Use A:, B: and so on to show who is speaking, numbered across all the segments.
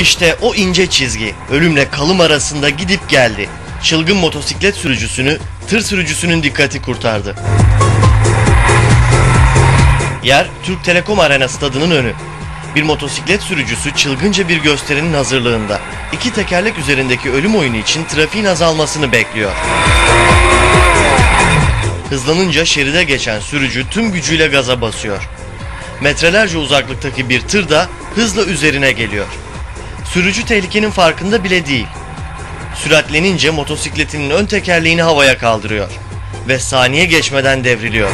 A: İşte o ince çizgi ölümle kalım arasında gidip geldi. Çılgın motosiklet sürücüsünü tır sürücüsünün dikkati kurtardı. Yer Türk Telekom Arena stadının önü. Bir motosiklet sürücüsü çılgınca bir gösterinin hazırlığında. İki tekerlek üzerindeki ölüm oyunu için trafiğin azalmasını bekliyor. Hızlanınca şeride geçen sürücü tüm gücüyle gaza basıyor. Metrelerce uzaklıktaki bir tır da hızla üzerine geliyor. Sürücü tehlikenin farkında bile değil. Süratlenince motosikletinin ön tekerleğini havaya kaldırıyor ve saniye geçmeden devriliyor.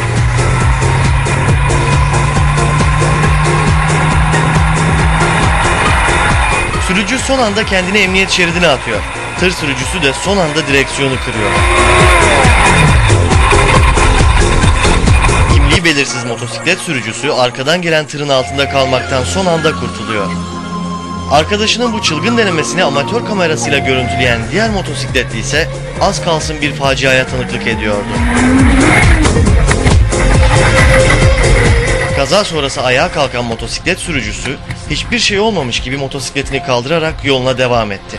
A: Sürücü son anda kendini emniyet şeridine atıyor. Tır sürücüsü de son anda direksiyonu kırıyor. Kimliği belirsiz motosiklet sürücüsü arkadan gelen tırın altında kalmaktan son anda kurtuluyor. Arkadaşının bu çılgın denemesini amatör kamerasıyla görüntüleyen diğer motosikletli ise az kalsın bir faciaya tanıklık ediyordu. Kaza sonrası ayağa kalkan motosiklet sürücüsü hiçbir şey olmamış gibi motosikletini kaldırarak yoluna devam etti.